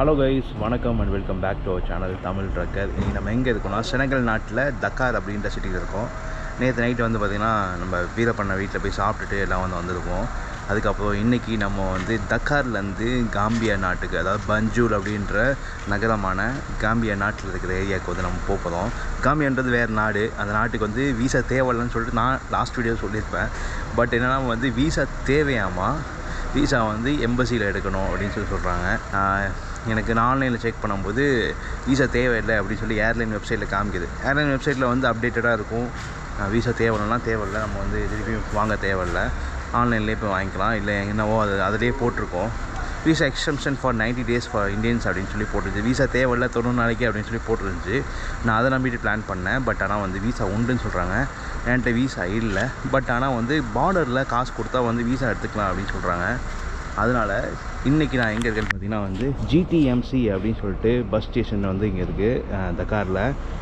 Hello guys வணக்கம் and welcome back to our channel Tamil trucker இன்றைக்கி நம்ம எங்கே இருக்கோம்னா செனகல் நாட்டில் தக்கார் அப்படின்ற சிட்டியில் இருக்கோம். நேற்று நைட்டு வந்து பார்த்திங்கன்னா நம்ம வீரப்பண்ண வீட்டில் போய் சாப்பிட்டுட்டு எல்லாம் வந்து வந்திருக்கோம். அதுக்கப்புறம் இன்றைக்கி நம்ம வந்து தக்கார்லேருந்து காம்பியா நாட்டுக்கு அதாவது பஞ்சூல் அப்படின்ற நகரமான காம்பியா நாட்டில் இருக்கிற ஏரியாவுக்கு வந்து நம்ம போக போகிறோம் காம்பியான்றது வேறு நாடு. அந்த நாட்டுக்கு வந்து வீசா தேவையில்லைன்னு சொல்லிட்டு நான் லாஸ்ட் வீடியோ சொல்லியிருப்பேன். பட் என்னென்னா வந்து வீசா தேவையாமா? விசா வந்து எம்பசியில் எடுக்கணும் அப்படின்னு சொல்லி சொல்கிறாங்க எனக்கு நான் ஆன்லைனில் செக் பண்ணும்போது விசா தேவையில்லை அப்படின்னு சொல்லி ஏர்லைன் வெப்சைட்டில் காமிக்குது. ஏர்லைன் வெப்சைட்டில் வந்து அப்டேட்டடாக இருக்கும். விசா தேவையில்லாம் தேவையில்லை. நம்ம வந்து திருப்பி வாங்க தேவையில்லை. ஆன்லைன்லேயே போய் வாங்கிக்கலாம். இல்லை என்னவோ அது அதிலே போட்டிருக்கோம். Visa extension for 90 days for Indians அப்படின்னு சொல்லி போட்டுருந்துச்சு. விசா தேவையில்ல தொண்ணூறு நாளைக்கு அப்படின்னு சொல்லி போட்டுருந்துச்சு. நான் அதை நம்பிட்டு பிளான் பண்ணேன். பட் ஆனால் வந்து விசா உண்டுன்னு சொல்கிறாங்க என்கிட்ட விசா இல்லை. பட் ஆனால் வந்து பார்டரில் காசு கொடுத்தா வந்து விசா எடுத்துக்கலாம் அப்படின்னு சொல்கிறாங்க அதனால் இன்றைக்கி நான் எங்கே இருக்கேன்னு பார்த்தீங்கன்னா வந்து ஜிடிஎம்சி அப்படின்னு சொல்லிட்டு பஸ் ஸ்டேஷன் வந்து இங்கே இருக்குது தக்காரில்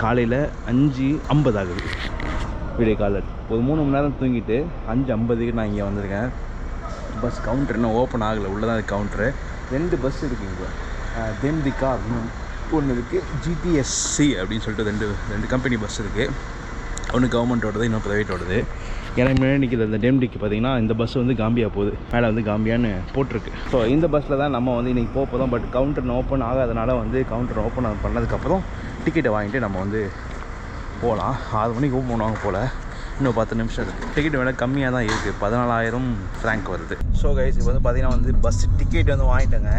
காலையில் அஞ்சு ஐம்பது ஆகுது. விடிய காலை ஒரு மூணு மணி நேரம் தூங்கிட்டு அஞ்சு ஐம்பதுக்கு நான் இங்கே வந்திருக்கேன். பஸ் கவுண்டர் இன்னும் ஓப்பன் ஆகலை. உள்ளே தான் கவுண்ட்ரு ரெண்டு பஸ் இருக்குது இங்கே. தெம்திகா அப்படின்னு ஒன்று இருக்குது ஜிடிஎஸ்சி அப்படின்னு சொல்லிட்டு ரெண்டு ரெண்டு கம்பெனி பஸ் இருக்குது ஒன்று கவர்மெண்ட்டோடது இன்னும் ப்ரைவேட்டோடது ஏன்னா முன்னாடி நிற்கிது அந்த டெம்டிக்கு பார்த்தீங்கன்னா இந்த பஸ் வந்து காம்பியா போகுது. மேலே வந்து காம்பியான்னு போட்டிருக்கு. ஸோ இந்த பஸ்ஸில் தான் நம்ம வந்து இன்றைக்கி போக போதும் பட் கவுண்டர் ஓப்பன் ஆகாதனால வந்து கவுண்டர் ஓப்பன் பண்ணதுக்கப்புறம் டிக்கெட்டை வாங்கிட்டு நம்ம வந்து போகலாம் ஆறு மணிக்கு ஓப்பன் பண்ணுவாங்க போல். இன்னும் பத்து நிமிஷம் இருக்குது டிக்கெட் விலை கம்மியாக தான் இருக்குது பதினாலாயிரம் ஃப்ராங்க் வருது. ஸோ கைஸ் இப்போ வந்து பார்த்தீங்கன்னா வந்து பஸ் டிக்கெட் வந்து வாங்கிட்டேங்க.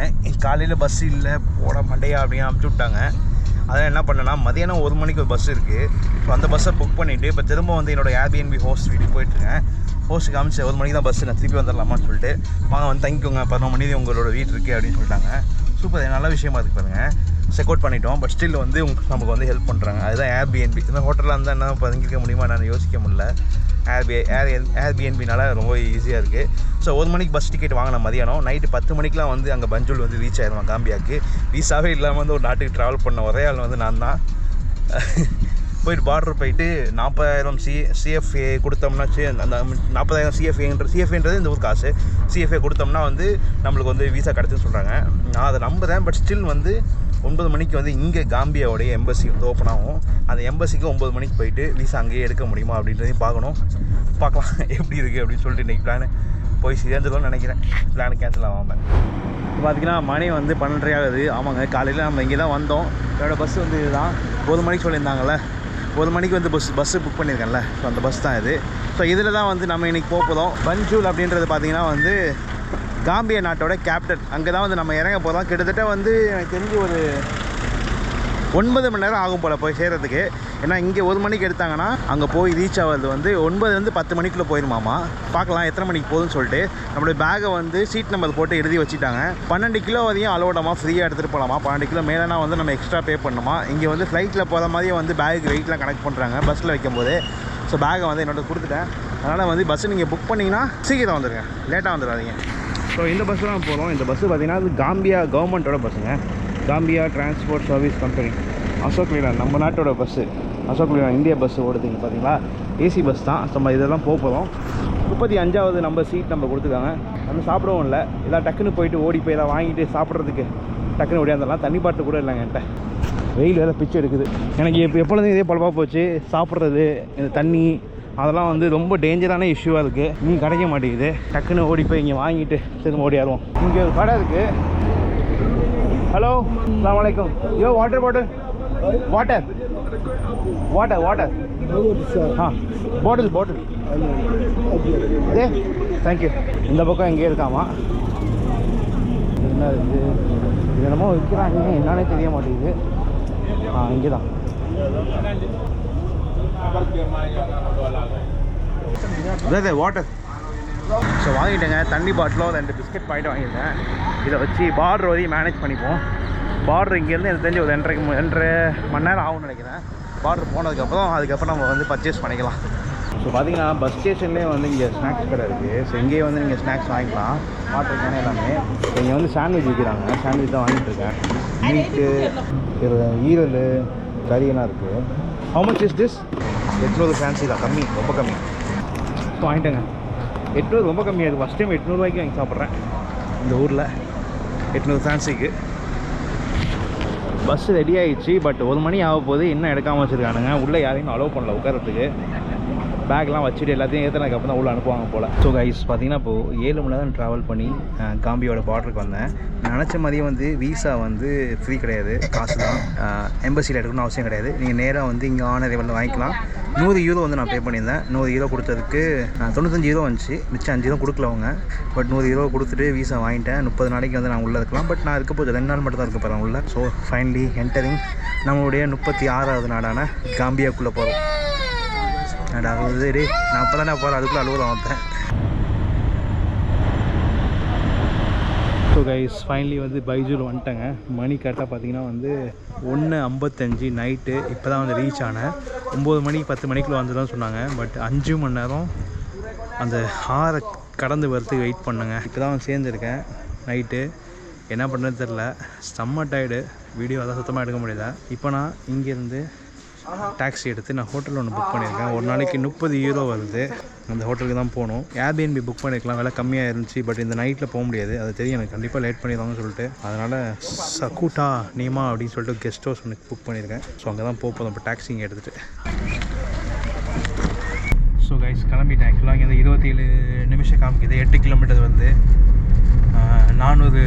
காலையில் பஸ் இல்லை. போட மண்டையா அப்படின்னு அமுச்சு விட்டாங்க. அதான் என்ன பண்ணேன்னா மதியானம் ஒரு மணிக்கு ஒரு பஸ் இருக்குது ஸோ அந்த பஸ்ஸை புக் பண்ணிவிட்டு இப்போ திரும்ப வந்து என்னோட ஏர்பிஎன்பி ஹோஸ்ட் வீட்டுக்கு போயிட்டுருக்கேன் ஹோஸ்ட்டுக்கு காமிச்சு ஒரு மணிக்கு தான் பஸ் நான் திருப்பி வந்துடலாமான்னு சொல்லிட்டு வாங்க வந்து தங்கிக்கோங்க பதினொரு மணி உங்களோட வீடு இருக்குது அப்படின்னு சொல்லிட்டாங்க. சூப்பர் நல்ல விஷயமா இருக்கு பாருங்கள் செக் அவுட் பண்ணிட்டோம் பட் ஸ்டில் வந்து உங்களுக்கு நமக்கு வந்து ஹெல்ப் பண்ணுறாங்க அதுதான் ஏர்பிஎன்பி இந்த ஹோட்டலில் இருந்தால் என்ன பதுங்கிக்க முடியுமா நான் யோசிக்க முடியல. ஏர்பி ஏர் ஏர்பிஎன்பினால ரொம்ப ஈஸியாக இருக்குது ஸோ ஒரு மணிக்கு பஸ் டிக்கெட் வாங்கின மதியானம் நைட்டு பத்து மணிக்கெலாம் வந்து அங்கே பஞ்சூல் வந்து ரீச் ஆயிடுவான் காம்பியாவுக்கு விசாவே இல்லாமல் வந்து ஒரு நாட்டுக்கு ட்ராவல் பண்ண ஒரே ஆள் வந்து நான் தான். போயிட்டு பார்டர் போயிட்டு நாற்பதாயிரம் சி சிஎஃப்ஏ கொடுத்தோம்னாச்சு அந்த நாற்பதாயிரம் சிஎஃப்ஏன்ற சிஎஃப்ஏன்றது இந்த ஊர் காசு. சிஎஃப்ஏ கொடுத்தோம்னா வந்து நம்மளுக்கு வந்து விசா கிடச்சுன்னு சொல்கிறாங்க நான் அதை நம்புகிறேன் பட் ஸ்டில் வந்து ஒன்பது மணிக்கு வந்து இங்கே காம்பியாவுடைய எம்பசி வந்து ஓப்பன் ஆகும். அந்த எம்பசிக்கு ஒம்பது மணிக்கு போயிட்டு விசா அங்கேயே எடுக்க முடியுமா அப்படின்றதையும் பார்க்கணும். பார்க்கலாம். எப்படி இருக்குது அப்படின்னு சொல்லிட்டு இன்றைக்கி பிளான் போய் சேர்ந்துருவோம்னு நினைக்கிறேன். பிளான் கேன்சல் ஆகாமல் இப்போ பார்த்தீங்கன்னா மணி வந்து பன்னெண்டரை ஆகுது. ஆமாங்க. காலையில் நம்ம இங்கே தான் வந்தோம். என்னோடய பஸ் வந்து இதுதான். ஒரு மணிக்கு சொல்லியிருந்தாங்கள்ல ஒரு மணிக்கு வந்து பஸ் பஸ்ஸு புக் பண்ணியிருக்கேன்ல. ஸோ அந்த பஸ் தான் இது. ஸோ இதில் தான் வந்து நம்ம இன்றைக்கி போகிறோம் பஞ்சூல் அப்படின்றது பார்த்தீங்கன்னா வந்து காம்பிய நாட்டோட கேப்டன். அங்கே தான் வந்து நம்ம இறங்க போகிறோம் கிட்டத்தட்ட வந்து எனக்கு தெரிஞ்சு ஒரு ஒன்பது மணி நேரம் ஆகும் போல் போய் சேர்கிறதுக்கு ஏன்னா இங்கே ஒரு மணிக்கு எடுத்தாங்கன்னா அங்கே போய் ரீச் ஆகிறது வந்து ஒன்பதுலேருந்து பத்து மணிக்குள்ளே போயிருமாமா? பார்க்கலாம் எத்தனை மணிக்கு போகுதுன்னு சொல்லிட்டு. நம்மளுடைய பேகை வந்து சீட் நம்பர் போட்டு எழுதி வச்சுட்டாங்க. பன்னெண்டு கிலோ வரையும் அலோடமா ஃப்ரீயாக எடுத்துகிட்டு போகலாமா பன்னெண்டு கிலோ மேலேனா வந்து நம்ம எக்ஸ்ட்ரா பே பண்ணணுமா இங்கே வந்து ஃப்ளைட்டில் போகிற மாதிரியே வந்து பேக்கு வெயிட்லாம் கனெக்ட் பண்ணுறாங்க பஸ்ஸில் வைக்கும்போது. ஸோ பேகை வந்து என்னோட கொடுத்துட்டேன். அதனால் வந்து பஸ்ஸு நீங்கள் புக் பண்ணிங்கன்னா சீக்கிரம் வந்துடுங்க லேட்டாக வந்துடாதீங்க. ஸோ இந்த பஸ் தான் போகிறோம் இந்த பஸ்ஸு பார்த்தீங்கன்னா அது காம்பியா கவர்மெண்ட்டோட பஸ்ஸுங்க Gambia transport service company Ashok Leyland நம்ம நாட்டோட bus Ashok Leyland India bus ஓடுதுங்க பார்த்தீங்களா ஏசி பஸ் தான். நம்ம இதெல்லாம் போக போகிறோம் முப்பத்தி அஞ்சாவது நம்ம சீட் நம்ம கொடுத்துருக்காங்க. நம்ம சாப்பிடவும் இல்லை. எல்லாம் டக்குன்னு போயிட்டு ஓடி போய் எல்லாம் வாங்கிட்டு சாப்பிட்றதுக்கு டக்குன்னு ஓடியாந்துடலாம் தண்ணி பாட்டு கூட இல்லைங்க என்கிட்ட. வெயில் வேறு பிச்சு எடுக்குது. எனக்கு இப்போ எப்பொழுதும் இதே பொழப்பாக போச்சு. சாப்பிட்றது இந்த தண்ணி அதெல்லாம் வந்து ரொம்ப டேஞ்சரான இஷ்யூவாக இருக்குது இங்கே கிடைக்க மாட்டேங்குது. டக்குன்னு ஓடி போய் இங்கே வாங்கிட்டு திரும்ப ஓடியாருவோம். இங்கே ஒரு கடை இருக்குது ஹலோ அலாம் வலைக்கம் yo water bottle water water water ஆ பாட்டில் பாட்டில் ஏ தேங்க்யூ இந்த பக்கம் எங்கேயே இருக்காமா? என்ன இது என்னமோ விற்கிறாங்க என்னன்னே தெரிய மாட்டேங்குது. ஆ இங்கே தான் அதான் வாட்டர் ஸோ வாங்கிட்டேங்க. தண்ணி பாட்டிலும் ரெண்டு பிஸ்கட் பாயிண்ட் வாங்கியிருந்தேன். இதை வச்சு பார்டர் வரையும் மேனேஜ் பண்ணிப்போம். பார்டர் இங்கேருந்து எனக்கு தெரிஞ்சு ஒரு ரெண்டரை ரெண்டரை மணி நேரம் ஆகும்னு நினைக்கிறேன். பார்டர் போனதுக்கப்புறம் அதுக்கப்புறம் நம்ம வந்து பர்ச்சேஸ் பண்ணிக்கலாம். ஸோ பார்த்தீங்கன்னா பஸ் ஸ்டேஷன்லேயே வந்து இங்கே ஸ்நாக்ஸ் கடை இருக்குது ஸோ இங்கேயே வந்து நீங்கள் ஸ்நாக்ஸ் வாங்கிக்கலாம். வாட்டர் எல்லாமே. இங்கே வந்து சாண்ட்விச் விற்கிறாங்க சாண்ட்விச் தான் வாங்கிட்டு இருக்கேன். மீட்டு ஈரல் கறியெல்லாம் இருக்குது ஹவு மச் இஸ் திஸ் எட்நூறு ஃபேன்சி தான். கம்மி ரொம்ப கம்மி. ஸோ வாங்கிட்டேங்க. எட்நூறு ரொம்ப கம்மியாக இருக்குது ஃபஸ்ட் டைம் எட்நூறுவாய்க்கு வாங்கி சாப்பிட்றேன். இந்த ஊரில் எட்நூறு ஃபேன்சிக்கு பஸ் ரெடி ஆயிடுச்சு பட் ஒரு மணி ஆக போது இன்னும் எடுக்காமல் வச்சுருக்கானுங்க. உள்ளே யாரையும் அலோவ் பண்ணல உட்காரத்துக்கு பேக்லாம் வச்சுட்டு எல்லாத்தையும் ஏற்றினதுக்கு அப்புறம் தான் உள்ளே அனுப்புவாங்க போல். ஸோ கைஸ் பார்த்தீங்கன்னா இப்போது ஏழு மணி நேரம் ட்ராவல் பண்ணி காம்பியோட பார்டருக்கு வந்தேன். நினச்ச மாதிரியே வந்து விசா வந்து ஃப்ரீ கிடையாது. காசு தான் எம்பசியில் எடுக்கணும்னு அவசியம் கிடையாது. நீங்கள் நேராக வந்து இங்கே ஆன லெவலில் வாங்கிக்கலாம். நூறு யூரோ வந்து நான் பே பண்ணியிருந்தேன். நூறு யூரோ கொடுத்ததுக்கு தொண்ணூத்தஞ்சு யூரோ வந்துச்சு. மிச்சம் அஞ்சு தான் கொடுக்கலவங்க பட் நூறு யூரோ கொடுத்துட்டு விசா வாங்கிட்டேன். முப்பது நாளைக்கு வந்து நான் உள்ளே இருக்கலாம். பட் நான் இருக்க போது ரெண்டு நாள் மட்டும் தான் இருக்க போகிறேன் உள்ளே. ஸோ ஃபைனலி என்டரிங் நம்மளுடைய முப்பத்தி ஆறாவது நாடான காம்பியாக்குள்ளே போகிறோம் அதாவது சரி நான் அப்போ தானே போகிறேன் அதுக்குள்ளே அலுவலம் வந்தேன் ஸோ கைஸ் ஃபைனலி வந்து பைஜூல் வந்துட்டேங்க. மணி கரெக்டாக பார்த்தீங்கன்னா வந்து ஒன்று ஐம்பத்தஞ்சு நைட்டு இப்போ தான் வந்து ரீச் ஆனேன். ஒம்பது மணிக்கு பத்து மணிக்குள்ளே வந்துடும் சொன்னாங்க. பட் அஞ்சு மணி நேரம் அந்த ஆறை கடந்து வரத்துக்கு வெயிட் பண்ணுங்க. இப்போ தான் சேர்ந்துருக்கேன். நைட்டு என்ன பண்ணுறது தெரில செம்ம டயர்டு வீடியோ அதான் சுத்தமாக எடுக்க முடியல. இப்போ நான் இங்கேருந்து டாக்ஸி எடுத்து நான் ஹோட்டல் ஒன்று புக் பண்ணியிருக்கேன். ஒரு நாளைக்கு முப்பது யூரோ வருது. அந்த ஹோட்டலுக்கு தான் போகணும். ஏர்பிஎன்பி புக் பண்ணியிருக்கலாம் விலை கம்மியாக இருந்துச்சு பட் இந்த நைட்டில் போக முடியாது. அது தெரியும். எனக்கு கண்டிப்பாக லேட் பண்ணிடுவாங்கன்னு சொல்லிட்டு. அதனால் சக்கூட்டா நீமா அப்படின்னு சொல்லிட்டு கெஸ்ட் ஹவுஸ் ஒன்று புக் பண்ணியிருக்கேன். ஸோ அங்கே தான் போக போதும் இப்போ டாக்ஸி இங்கே எடுத்துகிட்டு ஸோ கைஸ் கிளம்பிட்டேன். ஆக்சுவலாக இங்கே இருபத்தி ஏழு நிமிஷம் காமிக்குது. எட்டு கிலோமீட்டர் வந்து. நானூறு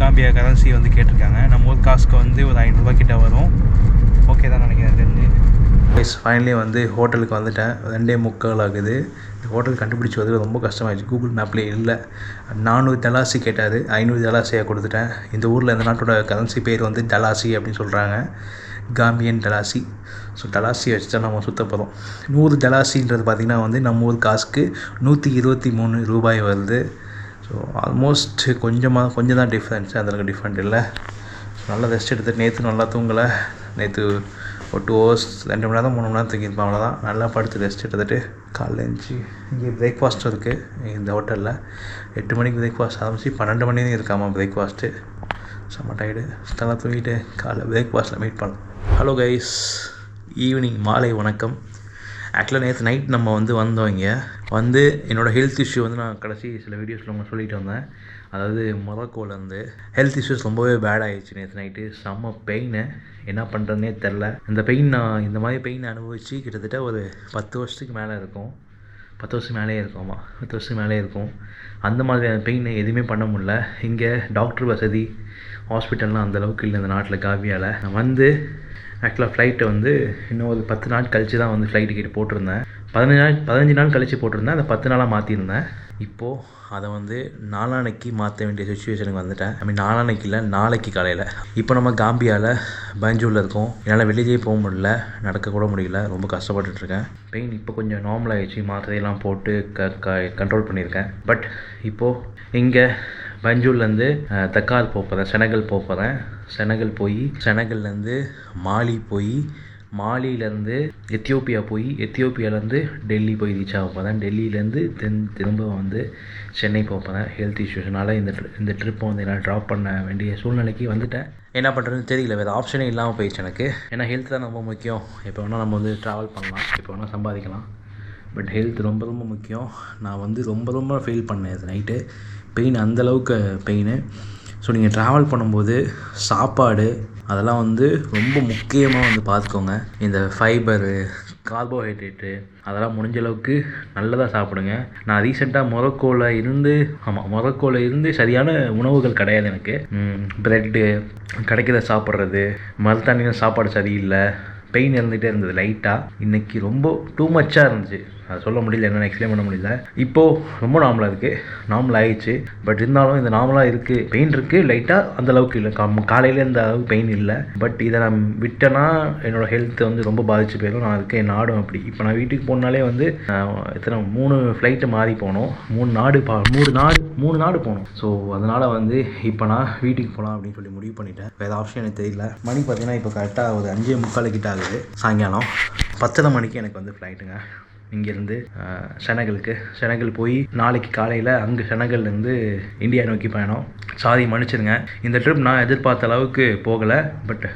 காம்பியா கரன்சி வந்து கேட்டிருக்காங்க. நம்ம ஊர் காசுக்கு வந்து ஒரு ஐநூறுரூவா கிட்ட வரும். ஓகே தான் நினைக்கிறேன் தெரிஞ்சு. கைஸ் ஃபைனலி வந்து ஹோட்டலுக்கு வந்துட்டேன். ரெண்டே முக்கால் ஆகுது. இந்த ஹோட்டல் கண்டுபிடிச்சி வந்து ரொம்ப கஷ்டமாயிடுச்சு. கூகுள் மேப்லேயே இல்லை. நானூறு தலாசி கேட்டார். ஐநூறு தலாசியாக கொடுத்துட்டேன். இந்த ஊரில் இந்த நாட்டோட கரன்சி பேர் வந்து டலாசி அப்படின்னு சொல்கிறாங்க காம்பியன் டலாசி ஸோ டலாசி வச்சு தான் நம்ம சுத்த போகிறோம் நூறு டலாசின்றது பார்த்திங்கன்னா வந்து நம்ம ஊர் காசுக்கு நூற்றி இருபத்தி மூணு ரூபாய் வருது. ஸோ ஆல்மோஸ்ட் கொஞ்சமாக கொஞ்சம் தான் டிஃப்ரென்ஸ் அதில் டிஃப்ரெண்ட் இல்லை. நல்லா ரெஸ்ட் எடுத்துட்டு நேற்று நல்லா தூங்கலை. நேற்று ஒரு டூ ஹவர்ஸ் ரெண்டு மணி நேரம் மூணு மணி நேரம் தூங்கியிருப்பேன் அவ்வளோதான் நல்லா படுத்து ரெஸ்ட் எடுத்துகிட்டு காலைல எழுந்துச்சி இங்கே பிரேக்ஃபாஸ்ட் இருக்குது இந்த ஹோட்டலில் எட்டு மணிக்கு பிரேக்ஃபாஸ்ட் ஆரம்பிச்சு பன்னெண்டு மணி வரைக்கும் இருக்காமா பிரேக்ஃபாஸ்ட்டு செம்ம டயர்டு சுத்தமாக தூங்கிட்டு காலைல பிரேக்ஃபாஸ்ட்டில் மீட் பண்ணலாம். ஹலோ கைஸ் ஈவினிங் மாலை வணக்கம். ஆக்சுவலாக நேற்று நைட் நம்ம வந்து வந்தோம் இங்கே. வந்து என்னோடய ஹெல்த் இஷ்யூ வந்து நான் கடைசி சில வீடியோஸில் உங்களுக்கு சொல்லிட்டு வந்தேன். அதாவது மொரக்கோலேருந்து ஹெல்த் இஷ்யூஸ் ரொம்பவே பேட் ஆகிடுச்சு நேற்று நைட்டு செம்ம பெயினு என்ன பண்ணுறதுனே தெரில இந்த பெயின் நான் இந்த மாதிரி பெயின் அனுபவித்து கிட்டத்தட்ட ஒரு பத்து வருஷத்துக்கு மேலே இருக்கும். பத்து வருஷம் மேலே இருக்கும்மா பத்து வருஷம் மேலே இருக்கும். அந்த மாதிரியான பெயின் எதுவுமே பண்ண முடில இங்கே டாக்டர் வசதி ஹாஸ்பிட்டல்லாம் அந்த அளவுக்கு இல்லை இந்த நாட்டில் காவியால். நான் வந்து ஆக்சுவலாக ஃப்ளைட்டை வந்து இன்னும் ஒரு பத்து நாள் கழித்து தான் வந்து ஃப்ளைட் டிக்கெட் போட்டிருந்தேன். பதினஞ்சு நாள் பதினஞ்சு நாள் கழித்து போட்டிருந்தேன். அந்த பத்து நாளாக மாற்றிருந்தேன் இப்போது அதை வந்து நாளானைக்கு மாற்ற வேண்டிய சுச்சுவேஷனுக்கு வந்துட்டேன். ஐ மீன் நாளானைக்கு இல்லை நாளைக்கு காலையில். இப்போ நம்ம காம்பியாவில் பஞ்சூரில் இருக்கோம். என்னால் வெளியே போக முடியல நடக்கக்கூட முடியல ரொம்ப கஷ்டப்பட்டுட்ருக்கேன் பெயின் இப்போ கொஞ்சம் நார்மல் ஆகிடுச்சு மாத்திரையெல்லாம் போட்டு க க கண்ட்ரோல் பண்ணியிருக்கேன். பட் இப்போது இங்கே பஞ்சூர்லேருந்து தக்கால் போக போகிறேன் செனகல் போக போகிறேன் செனகல் போய் செனகல்லேருந்து மாலி போய் மாலியிலேருந்து எத்தியோப்பியா போய் எத்தியோப்பியாலேருந்து டெல்லி போய் ரீச் ஆக போகிறேன் டெல்லியிலேருந்து தென் திரும்ப வந்து சென்னை போக போகிறேன் ஹெல்த் இஷ்யூஸ்னால இந்த இந்த ட்ரிப்பை வந்து என்னால் ட்ராப் பண்ண வேண்டிய சூழ்நிலைக்கு வந்துட்டேன். என்ன பண்ணுறதுன்னு தெரியல வேறு ஆப்ஷனே இல்லாமல் போயிடுச்சு எனக்கு. ஏன்னா ஹெல்த் தான் ரொம்ப முக்கியம். எப்போ வேணால் நம்ம வந்து ட்ராவல் பண்ணலாம் இப்போ வேணால் சம்பாதிக்கலாம். பட் ஹெல்த் ரொம்ப ரொம்ப முக்கியம். நான் வந்து ரொம்ப ரொம்ப ஃபீல் பண்ணேன் இது நைட்டு பெயின் அந்தளவுக்கு பெயின் ஸோ நீங்கள் ட்ராவல் பண்ணும்போது சாப்பாடு அதெல்லாம் வந்து ரொம்ப முக்கியமாக வந்து பார்த்துக்கோங்க இந்த ஃபைபரு கார்போஹைட்ரேட்டு அதெல்லாம் முடிஞ்ச அளவுக்கு நல்லதாக சாப்பிடுங்க. நான் ரீசெண்டாக மொரக்கோவில் இருந்து ஆமாம் மொரக்கோவில் இருந்து சரியான உணவுகள் கிடையாது எனக்கு. ப்ரெட்டு கிடைக்கிறத சாப்பிட்றது. மருத்தாண்டின சாப்பாடு சரியில்லை. பெயின் இருந்துகிட்டே இருந்தது லைட்டாக இன்றைக்கி ரொம்ப டூ மச்சாக இருந்துச்சு. சொல்ல முடியல என்னென்னு எக்ஸ்பிளைன் பண்ண முடியல. இப்போது ரொம்ப நார்மலாக இருக்குது நார்மல் ஆகிடுச்சு பட் இருந்தாலும் இந்த நார்மலாக இருக்குது பெயின் இருக்குது லைட்டாக அந்த அளவுக்கு இல்லை. கா காலையில் இந்த அளவுக்கு பெயின் இல்லை. பட் இதை நான் விட்டேன்னா என்னோடய ஹெல்த் வந்து ரொம்ப பாதிச்சு போயிடும். நான் இருக்கேன் என் நாடும் அப்படி. இப்போ நான் வீட்டுக்கு போனாலே வந்து எத்தனை மூணு ஃப்ளைட்டு மாறி போனோம். மூணு நாடு பா மூணு நாடு மூணு நாடு போகணும் ஸோ அதனால் வந்து இப்போ நான் வீட்டுக்கு போகலாம் அப்படின்னு சொல்லி முடிவு பண்ணிட்டேன். வேறு ஆப்ஷன் எனக்கு தெரியல. மணி பார்த்தீங்கன்னா இப்போ கரெக்டாக ஒரு அஞ்சே முக்கால் கிட்ட ஆகுது. சாயங்காலம் பத்தரை மணிக்கு எனக்கு வந்து ஃப்ளைட்டுங்க இங்கேருந்து செனகலுக்கு. செனகல் போய் நாளைக்கு காலையில் அங்கே செனகல்லேருந்து இந்தியா நோக்கி பயணம். சாதி மன்னிச்சிருங்க இந்த ட்ரிப் நான் எதிர்பார்த்த அளவுக்கு போகலை பட்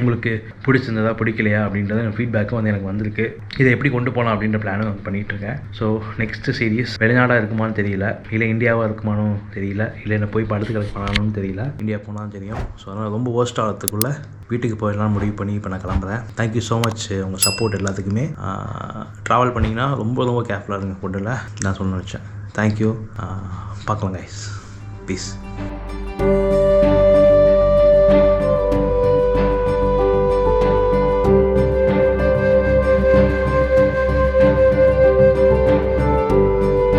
உங்களுக்கு பிடிச்சிருந்ததா பிடிக்கலையா அப்படின்றத ஃபீட்பேக்கும் வந்து எனக்கு வந்திருக்கு. இதை எப்படி கொண்டு போகலாம் அப்படின்ற பிளானும் வந்து பண்ணிகிட்ருக்கேன் ஸோ நெக்ஸ்ட்டு சீரியஸ் வெளிநாடாக இருக்குமான்னு தெரியல. இல்லை இந்தியாவாக இருக்குமானோ தெரியல. இல்லை என்ன போய் படத்துக்கு கிடக்கு பண்ணணும்னு தெரியல. இந்தியா போனாலும் தெரியும். ஸோ அதனால் ரொம்ப worst ஆகிறதுக்குள்ளே வீட்டுக்கு போயிடலாம் முடிவு பண்ணி இப்போ நான் கிளம்புறேன். தேங்க்யூ ஸோ மச் உங்கள் சப்போர்ட் எல்லாத்துக்குமே. ட்ராவல் பண்ணிங்கன்னா ரொம்ப ரொம்ப கேர்ஃபுல்லாக இருங்க ஃபுட்டில் நான் சொல்ல நினச்சேன். தேங்க்யூ பார்க்கலாம் கைஸ் பீஸ்